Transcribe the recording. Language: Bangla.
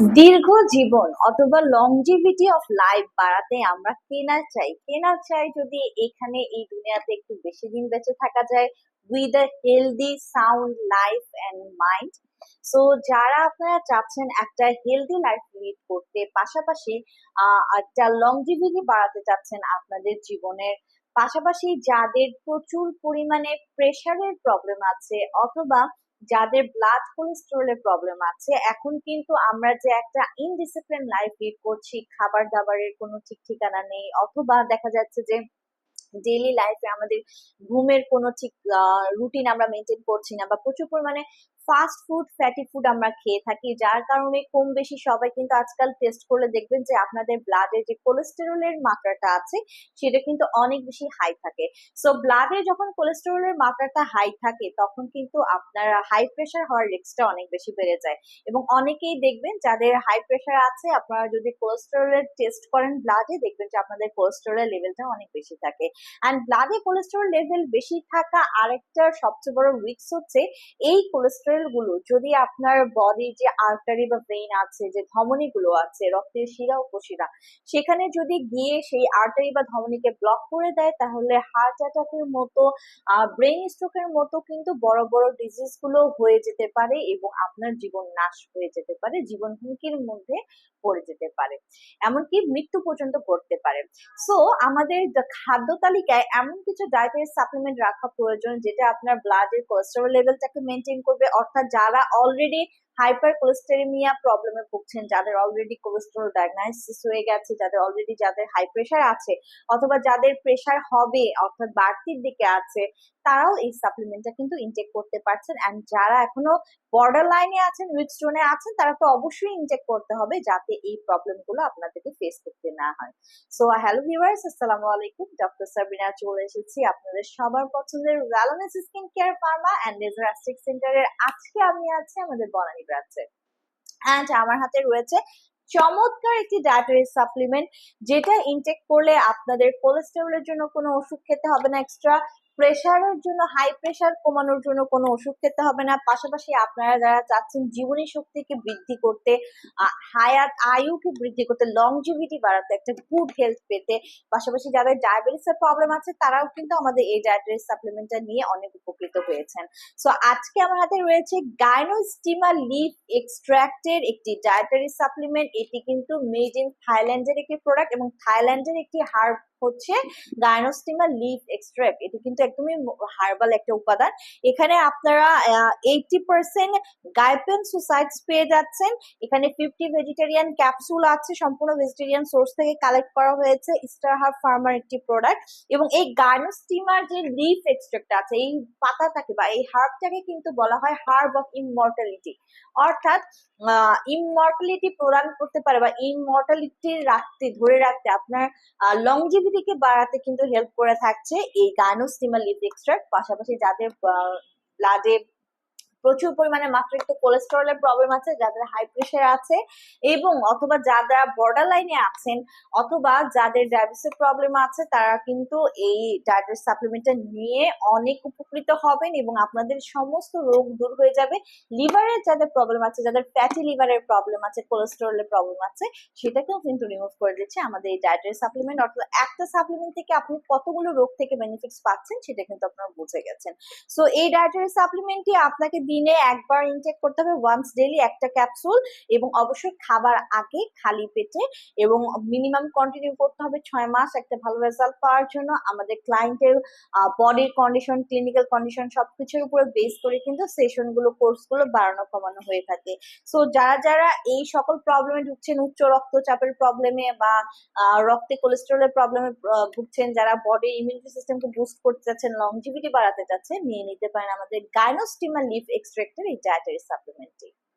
দীর্ঘ জীবন অথবা লংজিভিটি অফ লাইফ বাড়াতে আমরা কেনা চাই। কেনা চাই যদি এখানে এই দুনিয়াতে একটু বেশি দিন বেঁচে থাকা যায় with a healthy sound life and mind so যারা আপনারা চাচ্ছেন একটা হেলদি লাইফ লিড করতে, পাশাপাশি একটা লংজিভিটি বাড়াতে চাচ্ছেন আপনাদের জীবনের, পাশাপাশি যাদের প্রচুর পরিমাণে প্রেশারের প্রবলেম আছে অথবা যাদের ব্লাড কোলেস্টেরলের প্রবলেম আছে, এখন কিন্তু আমরা যে একটা ইনডিসিপ্লিন লাইফ লিড করছি, খাবার দাবারের কোনো ঠিক ঠিকানা নেই, অথবা দেখা যাচ্ছে যে ডেইলি লাইফে আমাদের ঘুমের কোনো ঠিক রুটিন আমরা মেনটেন করছি না বা প্রচুর পরিমাণে ফাস্ট ফুড ফ্যাটি ফুড আমরা খেয়ে থাকি, যার কারণে কম বেশি সবাই কিন্তু আজকাল টেস্ট করলে দেখবেন যে আপনাদের ব্লাডে যে কোলেস্টেরলের মাত্রাটা আছে, সেটা কিন্তু অনেক বেশি হাই থাকে। সো ব্লাডে যখন কোলেস্টেরলের মাত্রাটা হাই থাকে, তখন কিন্তু আপনার হাই প্রেশার হওয়ার রিস্কটা অনেক বেশি বেড়ে যায়। এবং অনেকেই দেখবেন যাদের হাই প্রেশার আছে, আপনারা যদি কোলেস্টেরলের টেস্ট করেন ব্লাডে দেখবেন যে আপনাদের কোলেস্টেরলের লেভেলটা অনেক বেশি থাকে। অ্যান্ড ব্লাডে কোলেস্টেরল লেভেল বেশি থাকা আরেকটা সবচেয়ে বড় রিক্স হচ্ছে এই কোলেস্টেরলগুলো। যদি আপনার বডি যে আর্টারি বা ভেইন আছে, যে ধমনী গুলো আছে, রক্তের শিরা উপশিরা, সেখানে যদি গিয়ে সেই আর্টারি বা ধমনীকে ব্লক করে দেয়, তাহলে হার্ট অ্যাটাকের মতো ব্রেন স্ট্রোকের মতো কিন্তু বড় বড় ডিজিজগুলো হয়ে যেতে পারে এবং আপনার জীবন নাশ হয়ে যেতে পারে, জীবন হুমকির মধ্যে পড়ে যেতে পারে। এমনকি মৃত্যু পর্যন্ত করতে পারে। সো আমাদের খাদ্য তালিকায় এমন কিছু ডায়েটারি সাপ্লিমেন্ট রাখা প্রয়োজন যেটা আপনার ব্লাডের কোলেস্টেরল লেভেলটাকে মেনটেন করবে। অর্থাৎ যারা অলরেডি হাইপার কোলেস্টেরিমিয়া প্রবলেমে ভুগছেন, যাদের অলরেডি কোলেস্টেরল ডায়াগনাইসিস হয়ে গেছে, যাদের অলরেডি যাদের হাই প্রেশার আছে, অথবা যাদের প্রেশার হবে, অর্থাৎ বাড়তির দিকে আছে, তারাও এই সাপ্লিমেন্টটা কিন্তু ইনটেক করতে পারছেন। অ্যান্ড যারা এখনও বর্ডার লাইনে আছেন উইক স্টোনে আছেন, তারা তো অবশ্যই ইনটেক করতে হবে, যাতে এই প্রবলেমগুলো আপনাদেরকে ফেস করতে না হয়। সো হ্যালো ভিউয়ার্স আসসালামু আলাইকুম। ডক্টর সাবিনা চলে এসেছি আপনাদের সবার পছন্দের wellness skin care pharma and লেজারাস্টিক সেন্টারের আজকে আমি আছি আমাদের বনানী ব্রাঞ্চে অ্যান্ড আমার হাতে রয়েছে চমৎকার একটি ডায়েটারি সাপ্লিমেন্ট যেটা ইনটেক করলে আপনাদের কোলেস্টেরলের জন্য কোনো ওষুধ খেতে হবে না এক্সট্রা প্রেশারের জন্য হাই প্রেশার কমানোর জন্য কোনো ওষুধ খেতে হবে না। পাশাপাশি আপনারা যারা চাচ্ছেন জীবনী শক্তিকে বৃদ্ধি করতে হায়াত আয়ুকে বৃদ্ধি করতে লংজিভিটি বাড়াতে, একটা গুড হেলথ পেতে, পাশাপাশি যাদের ডায়াবেটিসের প্রবলেম আছে, তারাও কিন্তু আমাদের এই ডায়েটারি সাপ্লিমেন্টটা নিয়ে অনেক উপকৃত হয়েছেন। সো আজকে আমার হাতে রয়েছে গাইনোস্টিমা লিফ এক্সট্রাক্টের একটি ডায়েটারি সাপ্লিমেন্ট এটি কিন্তু মেড ইন থাইল্যান্ডের একটি প্রোডাক্ট এবং থাইল্যান্ডের একটি হার্ব হচ্ছে গাইনোস্টিমা লিফ এক্সট্রাক্ট এটি কিন্তু একদমই হার্বাল একটা উপাদান। এখানে আপনারা এইটি পার্সেন্ট গাইপেন সুসাইডস পেয়ে যাচ্ছেন। এখানে ফিফটি ভেজিটেরিয়ান ক্যাপসুল আছে, সম্পূর্ণ ভেজিটেরিয়ান সোর্স থেকে কালেক্ট করা হয়েছে স্টার হার্ব ফার্মার একটি প্রোডাক্ট এবং এই গাইনোস্টিমার যে লিফ এক্সট্রাক্ট আছে, এই পাতাটাকে বা এই হার্বটাকে কিন্তু বলা হয় হার্ব অফ ইমমর্টালিটি অর্থাৎ ইমমর্টালিটি প্রদান করতে পারে বা ইমমর্টালিটি রাখতে, ধরে রাখতে আপনার লংজিভিটিকে বাড়াতে কিন্তু হেল্প করে থাকছে এই গাইনোস্টিমাল লিপ এক্সট্রাক্ট পাশাপাশি যাদের ব্লাডে প্রচুর পরিমাণে মাত্রাতিরিক্ত কোলেস্টেরলের প্রবলেম আছে, যাদের হাই প্রেশার আছে এবং অথবা যারা বর্ডার লাইনে আছেন অথবা যাদের ডায়াবেটিসের প্রবলেম আছে, তারা কিন্তু এই ডায়েটের সাপ্লিমেন্টটা নিয়ে অনেক উপকৃত হবেন এবং আপনাদের সমস্ত রোগ দূর হয়ে যাবে। লিভারের যাদের প্রবলেম আছে, যাদের ফ্যাটি লিভারের প্রবলেম আছে কোলেস্টেরলের প্রবলেম আছে সেটাকেও কিন্তু রিমুভ করে দিচ্ছে আমাদের এই ডায়েটের সাপ্লিমেন্ট অর্থাৎ একটা সাপ্লিমেন্ট থেকে আপনি কতগুলো রোগ থেকে বেনিফিটস পাচ্ছেন, সেটা কিন্তু আপনারা বুঝে গেছেন। সো এই ডায়েটারি সাপ্লিমেন্টটি আপনাকে দিনে একবার ইনটেক করতে হবে ওয়ান্স ডেলি একটা ক্যাপসুল এবং অবশ্যই খাবার আগে খালি পেটে এবং মিনিমাম কন্টিনিউ করতে হবে ছয় মাস একটা ভালো রেজাল্ট পাওয়ার জন্য। আমাদের ক্লায়েন্টের বডির কন্ডিশন ক্লিনিক্যাল কন্ডিশন সবকিছুর উপরে বেস করে কিন্তু সেশনগুলো কোর্সগুলো বাড়ানো, কমানো হয়ে থাকে। সো যারা যারা এই সকল প্রবলেমে ঢুকছেন, উচ্চ রক্তচাপের প্রবলেমে বা রক্তে কোলেস্টেরলের প্রবলেমে ভুগছেন, যারা বডির ইমিউনিটি সিস্টেমকে বুস্ট করতে চাচ্ছেন লংজিভিটি বাড়াতে চাচ্ছেন, নিয়ে নিতে পারেন আমাদের গাইনোস্টিমা লিফ এক্সট্রাক্টের এই ডায়েটারি সাপ্লিমেন্টটি